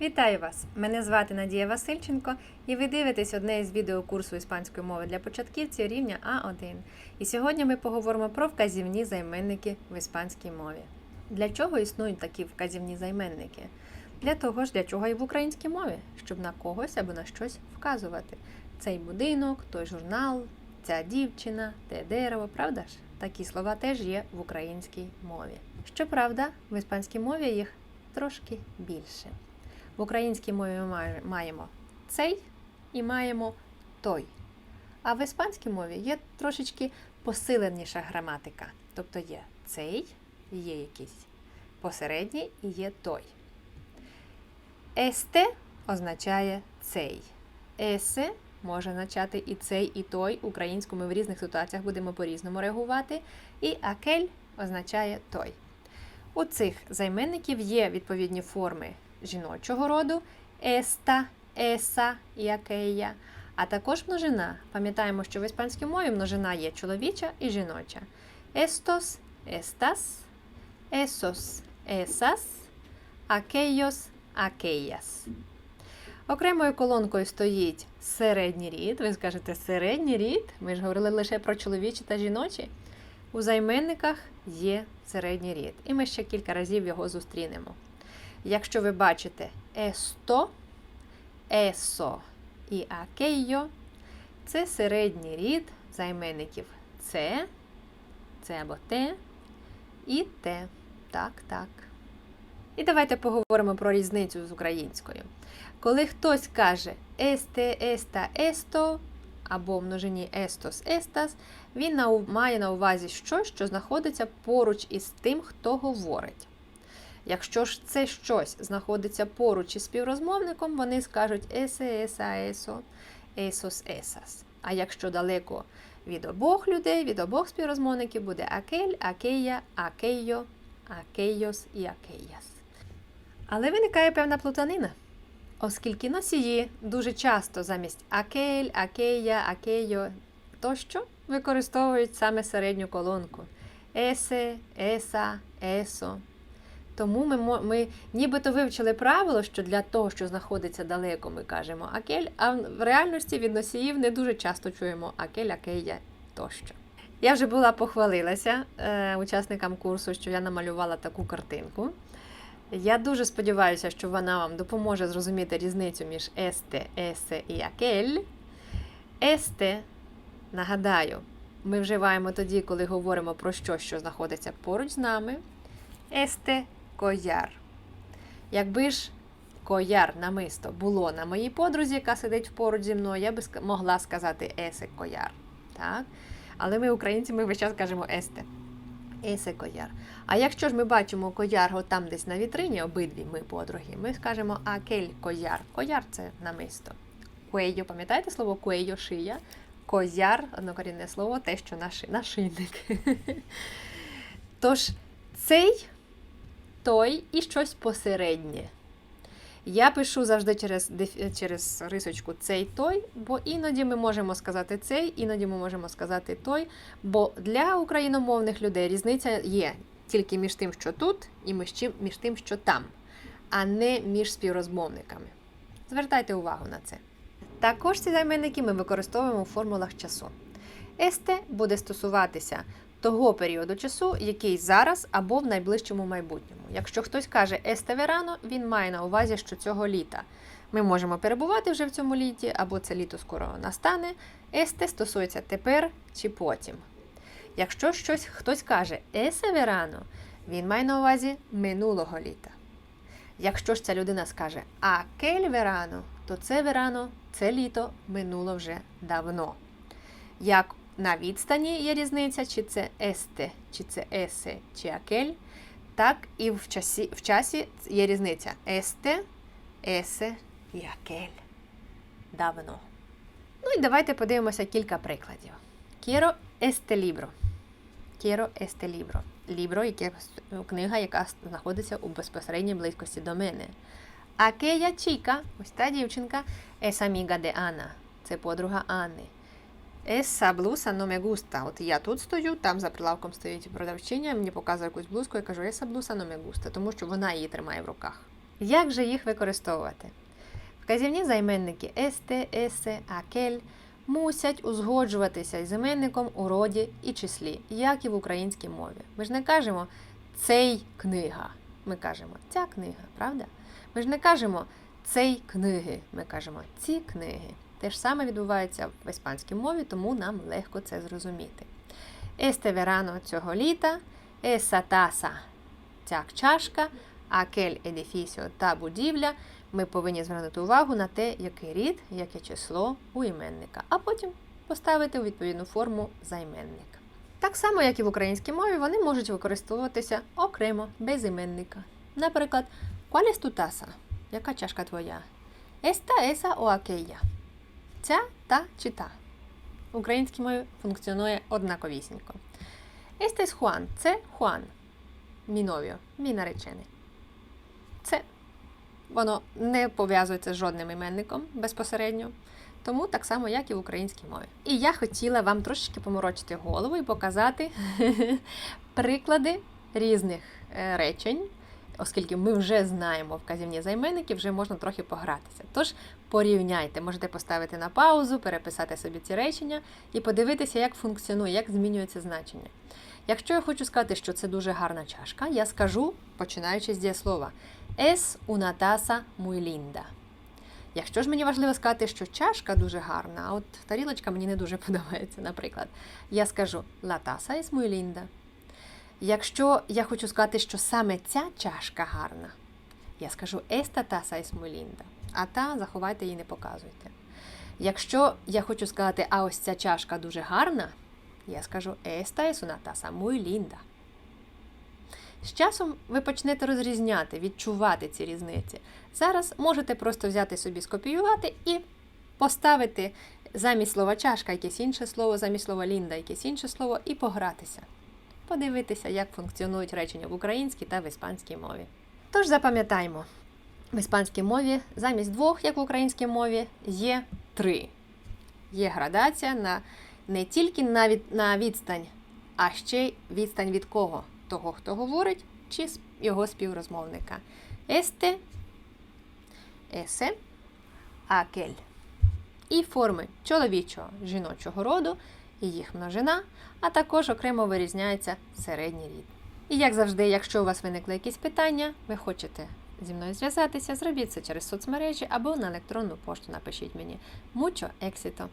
Вітаю вас! Мене звати Надія Васильченко, і ви дивитесь одне із відео курсу іспанської мови для початківців рівня А1. І сьогодні ми поговоримо про вказівні займенники в іспанській мові. Для чого існують такі вказівні займенники? Для того ж, для чого і в українській мові, щоб на когось або на щось вказувати. Цей будинок, той журнал, ця дівчина, те дерево, правда ж? Такі слова теж є в українській мові. Щоправда, в іспанській мові їх трошки більше. В українській мові ми маємо цей і маємо той. А в іспанській мові є трошечки посиленіша граматика. Тобто є цей, є якийсь посередній і є той. Есте означає цей. Есе може означати і цей, і той. Українську ми в різних ситуаціях будемо по-різному реагувати. І акель означає той. У цих займенників є відповідні форми жіночого роду еста, еса і акея, а також множина. Пам'ятаємо, що в іспанській мові множина є чоловіча і жіноча. Estos, estas, esos, esas, aquellos, aquellas. Окремою колонкою стоїть середній рід. Ви скажете середній рід? Ми ж говорили лише про чоловічі та жіночі. У займенниках є середній рід, і ми ще кілька разів його зустрінемо. Якщо ви бачите есто, eso і aquello, це середній рід займенників це, це або те і те. Так, так. І давайте поговоримо про різницю з українською. Коли хтось каже есте, еста, есто або в множині естос, естас, він має на увазі щось, що знаходиться поруч із тим, хто говорить. Якщо ж це щось знаходиться поруч із співрозмовником, вони скажуть есе, еса, есо, есос, есас. А якщо далеко від обох людей, від обох співрозмовників буде акель, акея, акейо, акейос і акеяс. Але виникає певна плутанина, оскільки носії дуже часто замість акель, акея, акейо тощо використовують саме середню колонку есе, еса, есо. Тому ми, ми нібито вивчили правило, що для того, що знаходиться далеко, ми кажемо акель, а в реальності від носіїв не дуже часто чуємо акель, акея тощо. Я вже була похвалилася е, учасникам курсу, що я намалювала таку картинку. Я дуже сподіваюся, що вона вам допоможе зрозуміти різницю між есте, есе і акель. Есте, нагадаю, ми вживаємо тоді, коли говоримо про щось, що знаходиться поруч з нами. Есте кояр. Якби ж кояр намисто було на моїй подрузі, яка сидить поруч зі мною, я би могла сказати есе кояр. Так? Але ми, українці, ми весь час кажемо есте. Есе кояр. А якщо ж ми бачимо кояр там десь на вітрині, обидві ми подруги, ми скажемо акель кояр. Кояр це намисто. Куейо, пам'ятаєте слово куейо шия? Козяр, однокорінне слово, те, що наши, нашийник. Тож цей, той і щось посереднє. Я пишу завжди через, через рисочку цей той, бо іноді ми можемо сказати цей, іноді ми можемо сказати той. Бо для україномовних людей різниця є тільки між тим, що тут, і між, тим, що там, а не між співрозмовниками. Звертайте увагу на це. Також ці займенники ми використовуємо у формулах часу. Есте буде стосуватися того періоду часу, який зараз або в найближчому майбутньому. Якщо хтось каже есте верано, він має на увазі, що цього літа. Ми можемо перебувати вже в цьому літі, або це літо скоро настане. Есте стосується тепер чи потім. Якщо щось хтось каже есе верано, він має на увазі минулого літа. Якщо ж ця людина скаже акель верано, то це верано, це літо минуло вже давно. Як на відстані є різниця, чи це есте, чи це есе, чи акель, так і в часі, в часі є різниця есте, есе і акель. Давно. Ну і давайте подивимося кілька прикладів. Quiero este libro. Quiero este libro. Лібро, яке книга, яка знаходиться у безпосередній близькості до мене. Aquella chica, ось та дівчинка, es amiga de Anna. Це подруга Анни. Esa blusa no me gusta. От я тут стою, там за прилавком стоїть продавчиня, мені показує якусь блузку, я кажу, esa blusa no me gusta, тому що вона її тримає в руках. Як же їх використовувати? Вказівні займенники есте, есе, акель мусять узгоджуватися із іменником у роді і числі, як і в українській мові. Ми ж не кажемо цей книга. Ми кажемо ця книга, правда? Ми ж не кажемо цей книги. Ми кажемо ці книги. Те ж саме відбувається в іспанській мові, тому нам легко це зрозуміти. Есте верано цього літа, esa таса ця чашка, акель едифісіо та будівля. Ми повинні звернути увагу на те, який рід, яке число у іменника, а потім поставити у відповідну форму займенник. Так само, як і в українській мові, вони можуть використовуватися окремо, без іменника. Наприклад, ¿cuál es tu taza? Яка чашка твоя? Esta, esa o aquella? Ця, та чи та. В українській мові функціонує однаковісінько. Este es Juan. Це Juan. Мій новіо, мій наречений. Це воно не пов'язується з жодним іменником безпосередньо. Тому так само, як і в українській мові. І я хотіла вам трошечки поморочити голову і показати приклади різних е, речень, оскільки ми вже знаємо вказівні займенники, вже можна трохи погратися. Тож порівняйте, можете поставити на паузу, переписати собі ці речення і подивитися, як функціонує, як змінюється значення. Якщо я хочу сказати, що це дуже гарна чашка, я скажу, починаючи з дієслова Es una taza muy linda. Якщо ж мені важливо сказати, що чашка дуже гарна, а от тарілочка мені не дуже подобається, наприклад, я скажу La taza es muy linda. Якщо я хочу сказати, що саме ця чашка гарна, я скажу taza es muy linda. А та заховайте її не показуйте. Якщо я хочу сказати, а ось ця чашка дуже гарна, я скажу Esta es una taza muy linda. З часом ви почнете розрізняти, відчувати ці різниці. Зараз можете просто взяти собі, скопіювати і поставити замість слова чашка якесь інше слово, замість слова лінда якесь інше слово, і погратися. Подивитися, як функціонують речення в українській та в іспанській мові. Тож запам'ятаймо, в іспанській мові замість двох, як в українській мові, є три. Є градація на не тільки на, від, на відстань, а ще й відстань від кого? Того, хто говорить, чи його співрозмовника. Este, ese, aquel. І форми чоловічого, жіночого роду, їх множина, а також окремо вирізняється середній рід. І як завжди, якщо у вас виникли якісь питання, ви хочете зі мною зв'язатися, зробіть це через соцмережі або на електронну пошту напишіть мені. Мучо éxito!